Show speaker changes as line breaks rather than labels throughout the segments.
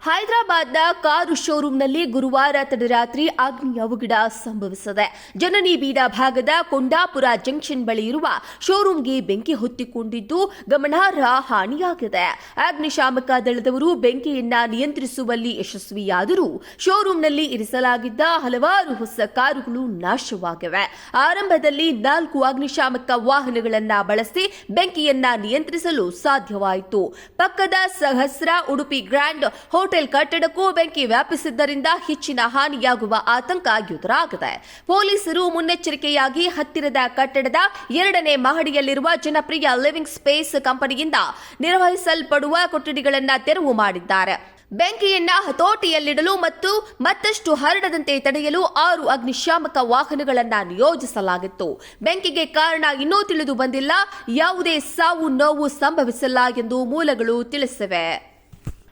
ಹೈದರಾಬಾದ್ನ ಕಾರು ಶೋರೂಂನಲ್ಲಿ ಗುರುವಾರ ತಡರಾತ್ರಿ ಅಗ್ನಿ ಅವಘಡ ಸಂಭವಿಸಿದೆ. ಜನನಿ ಬೀಡ ಭಾಗದ ಕೊಂಡಾಪುರ ಜಂಕ್ಷನ್ ಬಳಿ ಇರುವ ಶೋರೂಂಗೆ ಬೆಂಕಿ ಹೊತ್ತಿಕೊಂಡಿದ್ದು ಗಮನಾರ್ಹ ಹಾನಿಯಾಗಿದೆ. ಅಗ್ನಿಶಾಮಕ ದಳದವರು ಬೆಂಕಿಯನ್ನ ನಿಯಂತ್ರಿಸುವಲ್ಲಿ ಯಶಸ್ವಿಯಾದರೂ ಶೋರೂಂನಲ್ಲಿ ಇರಿಸಲಾಗಿದ್ದ ಹಲವಾರು ಹೊಸ ಕಾರುಗಳು ನಾಶವಾಗಿವೆ. ಆರಂಭದಲ್ಲಿ ನಾಲ್ಕು ಅಗ್ನಿಶಾಮಕ ವಾಹನಗಳನ್ನ ಬಳಸಿ ಬೆಂಕಿಯನ್ನ ನಿಯಂತ್ರಿಸಲು ಸಾಧ್ಯವಾಯಿತು. ಪಕ್ಕದ ಸಹಸ್ರ ಉಡುಪಿ ಗ್ರ್ಯಾಂಡ್ ಹೋಟೆಲ್ ಕಟ್ಟಡಕ್ಕೂ ಬೆಂಕಿ ವ್ಯಾಪಿಸಿದ್ದರಿಂದ ಹೆಚ್ಚಿನ ಹಾನಿಯಾಗುವ ಆತಂಕ ಎದುರಾಗಿದೆ ಪೊಲೀಸರು ಮುನ್ನೆಚ್ಚರಿಕೆಯಾಗಿ ಹತ್ತಿರದ ಕಟ್ಟಡದ ಎರಡನೇ ಮಹಡಿಯಲ್ಲಿರುವ ಜನಪ್ರಿಯ ಲಿವಿಂಗ್ ಸ್ಪೇಸ್ ಕಂಪನಿಯಿಂದ ನಿರ್ವಹಿಸಲ್ಪಡುವ ಕೊಠಡಿಗಳನ್ನು ತೆರವು ಮಾಡಿದ್ದಾರೆ. ಬೆಂಕಿಯನ್ನ ಹತೋಟಿಯಲ್ಲಿಡಲು ಮತ್ತು ಮತ್ತಷ್ಟು ಹರಡದಂತೆ ತಡೆಯಲು ಆರು ಅಗ್ನಿಶಾಮಕ ವಾಹನಗಳನ್ನ ನಿಯೋಜಿಸಲಾಗಿತ್ತು. ಬೆಂಕಿಗೆ ಕಾರಣ ಇನ್ನೂ ತಿಳಿದು ಬಂದಿಲ್ಲ. ಯಾವುದೇ ಸಾವು ನೋವು ಸಂಭವಿಸಿಲ್ಲ ಎಂದು ಮೂಲಗಳು ತಿಳಿಸಿವೆ.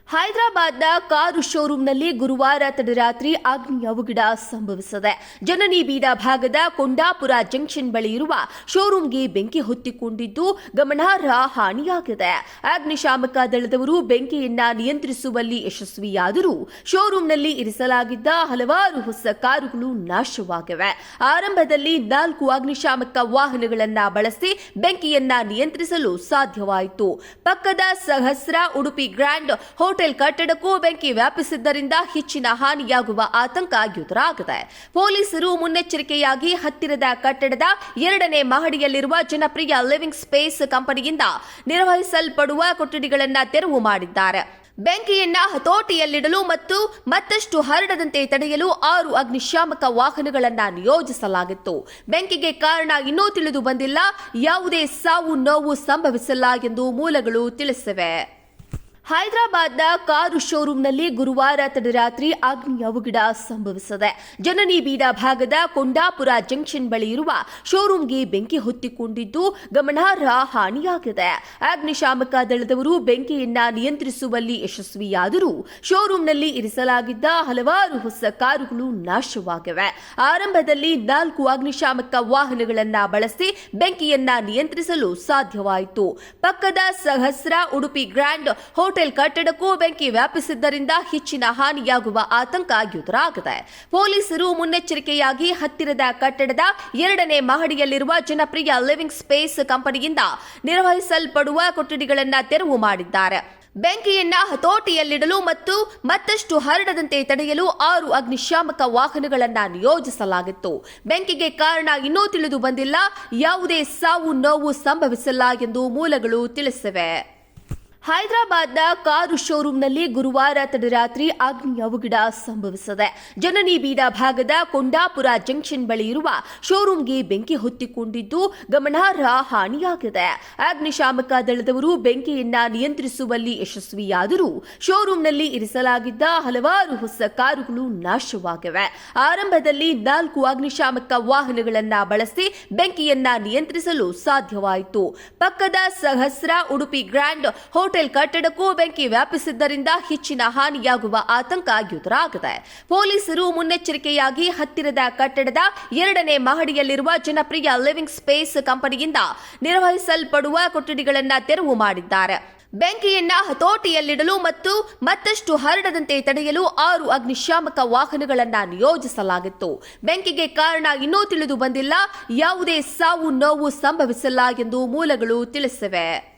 ಹೈದರಾಬಾದ್ನ ಕಾರು ಶೋರೂಂನಲ್ಲಿ ಗುರುವಾರ ತಡರಾತ್ರಿ ಅಗ್ನಿ ಅವಘಡ ಸಂಭವಿಸಿದೆ. ಜನನಿ ಬೀಡ ಭಾಗದ ಕೊಂಡಾಪುರ ಜಂಕ್ಷನ್ ಬಳಿ ಇರುವ ಶೋರೂಂಗೆ ಬೆಂಕಿ ಹೊತ್ತಿಕೊಂಡಿದ್ದು ಗಮನಾರ್ಹ ಹಾನಿಯಾಗಿದೆ. ಅಗ್ನಿಶಾಮಕ ದಳದವರು ಬೆಂಕಿಯನ್ನ ನಿಯಂತ್ರಿಸುವಲ್ಲಿ ಯಶಸ್ವಿಯಾದರೂ ಶೋರೂಂನಲ್ಲಿ ಇರಿಸಲಾಗಿದ್ದ ಹಲವಾರು ಹೊಸ ಕಾರುಗಳು ನಾಶವಾಗಿವೆ. ಆರಂಭದಲ್ಲಿ ನಾಲ್ಕು ಅಗ್ನಿಶಾಮಕ ವಾಹನಗಳನ್ನ ಬಳಸಿ ಬೆಂಕಿಯನ್ನ ನಿಯಂತ್ರಿಸಲು ಸಾಧ್ಯವಾಯಿತು. ಪಕ್ಕದ ಸಹಸ್ರ ಉಡುಪಿ ಗ್ರ್ಯಾಂಡ್ ಹೋಟೆಲ್ ಕಟ್ಟಡಕ್ಕೂ ಬೆಂಕಿ ವ್ಯಾಪಿಸಿದ್ದರಿಂದ ಹೆಚ್ಚಿನ ಹಾನಿಯಾಗುವ ಆತಂಕ ಎದುರಾಗಿದೆ. ಪೊಲೀಸರು ಮುನ್ನೆಚ್ಚರಿಕೆಯಾಗಿ ಹತ್ತಿರದ ಕಟ್ಟಡದ ಎರಡನೇ ಮಹಡಿಯಲ್ಲಿರುವ ಜನಪ್ರಿಯ ಲಿವಿಂಗ್ ಸ್ಪೇಸ್ ಕಂಪನಿಯಿಂದ ನಿರ್ವಹಿಸಲ್ಪಡುವ ಕೊಠಡಿಗಳನ್ನು ತೆರವು ಮಾಡಿದ್ದಾರೆ. ಬೆಂಕಿಯನ್ನ ಹತೋಟಿಯಲ್ಲಿಡಲು ಮತ್ತು ಮತ್ತಷ್ಟು ಹರಡದಂತೆ ತಡೆಯಲು ಆರು ಅಗ್ನಿಶಾಮಕ ವಾಹನಗಳನ್ನು ನಿಯೋಜಿಸಲಾಗಿತ್ತು. ಬೆಂಕಿಗೆ ಕಾರಣ ಇನ್ನೂ ತಿಳಿದು ಬಂದಿಲ್ಲ. ಯಾವುದೇ ಸಾವು ನೋವು ಸಂಭವಿಸಿಲ್ಲ ಎಂದು ಮೂಲಗಳು ತಿಳಿಸಿವೆ. ಹೈದರಾಬಾದ್ನ ಕಾರು ಶೋರೂಂನಲ್ಲಿ ಗುರುವಾರ ತಡರಾತ್ರಿ ಅಗ್ನಿ ಅವಘಡ ಸಂಭವಿಸಿದೆ. ಜನನಿ ಬೀಡ ಭಾಗದ ಕೊಂಡಾಪುರ ಜಂಕ್ಷನ್ ಬಳಿ ಇರುವ ಶೋರೂಂಗೆ ಬೆಂಕಿ ಹೊತ್ತಿಕೊಂಡಿದ್ದು ಗಮನಾರ್ಹ ಹಾನಿಯಾಗಿದೆ. ಅಗ್ನಿಶಾಮಕ ದಳದವರು ಬೆಂಕಿಯನ್ನ ನಿಯಂತ್ರಿಸುವಲ್ಲಿ ಯಶಸ್ವಿಯಾದರೂ ಶೋರೂಂನಲ್ಲಿ ಇರಿಸಲಾಗಿದ್ದ ಹಲವಾರು ಹೊಸ ಕಾರುಗಳು ನಾಶವಾಗಿವೆ. ಆರಂಭದಲ್ಲಿ ನಾಲ್ಕು ಅಗ್ನಿಶಾಮಕ ವಾಹನಗಳನ್ನ ಬಳಸಿ ಬೆಂಕಿಯನ್ನ ನಿಯಂತ್ರಿಸಲು ಸಾಧ್ಯವಾಯಿತು. ಪಕ್ಕದ ಸಹಸ್ರ ಉಡುಪಿ ಗ್ರ್ಯಾಂಡ್ ಹೋಟೆಲ್ ಕಟ್ಟಡಕ್ಕೂ ಬೆಂಕಿ ವ್ಯಾಪಿಸಿದ್ದರಿಂದ ಹೆಚ್ಚಿನ ಹಾನಿಯಾಗುವ ಆತಂಕ ಎದುರಾಗಿದೆ ಪೊಲೀಸರು ಮುನ್ನೆಚ್ಚರಿಕೆಯಾಗಿ ಹತ್ತಿರದ ಕಟ್ಟಡದ ಎರಡನೇ ಮಹಡಿಯಲ್ಲಿರುವ ಜನಪ್ರಿಯ ಲಿವಿಂಗ್ ಸ್ಪೇಸ್ ಕಂಪನಿಯಿಂದ ನಿರ್ವಹಿಸಲ್ಪಡುವ ಕೊಠಡಿಗಳನ್ನು ತೆರವು ಮಾಡಿದ್ದಾರೆ. ಬೆಂಕಿಯನ್ನ ಹತೋಟಿಯಲ್ಲಿಡಲು ಮತ್ತು ಮತ್ತಷ್ಟು ಹರಡದಂತೆ ತಡೆಯಲು ಆರು ಅಗ್ನಿಶಾಮಕ ವಾಹನಗಳನ್ನು ನಿಯೋಜಿಸಲಾಗಿತ್ತು. ಬೆಂಕಿಗೆ ಕಾರಣ ಇನ್ನೂ ತಿಳಿದು ಬಂದಿಲ್ಲ. ಯಾವುದೇ ಸಾವು ನೋವು ಸಂಭವಿಸಿಲ್ಲ ಎಂದು ಮೂಲಗಳು ತಿಳಿಸಿವೆ. ಹೈದರಾಬಾದ್ನ ಕಾರು ಶೋರೂಂನಲ್ಲಿ ಗುರುವಾರ ತಡರಾತ್ರಿ ಅಗ್ನಿ ಅವಘಡ ಸಂಭವಿಸಿದೆ. ಜನನಿ ಬೀಡ ಭಾಗದ ಕೊಂಡಾಪುರ ಜಂಕ್ಷನ್ ಬಳಿ ಇರುವ ಶೋರೂಂಗೆ ಬೆಂಕಿ ಹೊತ್ತಿಕೊಂಡಿದ್ದು ಗಮನಾರ್ಹ ಹಾನಿಯಾಗಿದೆ. ಅಗ್ನಿಶಾಮಕ ದಳದವರು ಬೆಂಕಿಯನ್ನ ನಿಯಂತ್ರಿಸುವಲ್ಲಿ ಯಶಸ್ವಿಯಾದರೂ ಶೋರೂಂನಲ್ಲಿ ಇರಿಸಲಾಗಿದ್ದ ಹಲವಾರು ಹೊಸ ಕಾರುಗಳು ನಾಶವಾಗಿವೆ. ಆರಂಭದಲ್ಲಿ ನಾಲ್ಕು ಅಗ್ನಿಶಾಮಕ ವಾಹನಗಳನ್ನ ಬಳಸಿ ಬೆಂಕಿಯನ್ನ ನಿಯಂತ್ರಿಸಲು ಸಾಧ್ಯವಾಯಿತು. ಪಕ್ಕದ ಸಹಸ್ರ ಉಡುಪಿ ಗ್ರ್ಯಾಂಡ್ ಹೋಟೆಲ್ ಕಟ್ಟಡಕ್ಕೂ ಬೆಂಕಿ ವ್ಯಾಪಿಸಿದ್ದರಿಂದ ಹೆಚ್ಚಿನ ಹಾನಿಯಾಗುವ ಆತಂಕ ಎದುರಾಗಿದೆ ಪೊಲೀಸರು ಮುನ್ನೆಚ್ಚರಿಕೆಯಾಗಿ ಹತ್ತಿರದ ಕಟ್ಟಡದ ಎರಡನೇ ಮಹಡಿಯಲ್ಲಿರುವ ಜನಪ್ರಿಯ ಲಿವಿಂಗ್ ಸ್ಪೇಸ್ ಕಂಪನಿಯಿಂದ ನಿರ್ವಹಿಸಲ್ಪಡುವ ಕೊಠಡಿಗಳನ್ನು ತೆರವು ಮಾಡಿದ್ದಾರೆ. ಬೆಂಕಿಯನ್ನ ಹತೋಟಿಯಲ್ಲಿಡಲು ಮತ್ತು ಮತ್ತಷ್ಟು ಹರಡದಂತೆ ತಡೆಯಲು ಆರು ಅಗ್ನಿಶಾಮಕ ವಾಹನಗಳನ್ನ ನಿಯೋಜಿಸಲಾಗಿತ್ತು. ಬೆಂಕಿಗೆ ಕಾರಣ ಇನ್ನೂ ತಿಳಿದು ಬಂದಿಲ್ಲ. ಯಾವುದೇ ಸಾವು ನೋವು ಸಂಭವಿಸಿಲ್ಲ ಎಂದು ಮೂಲಗಳು ತಿಳಿಸಿವೆ.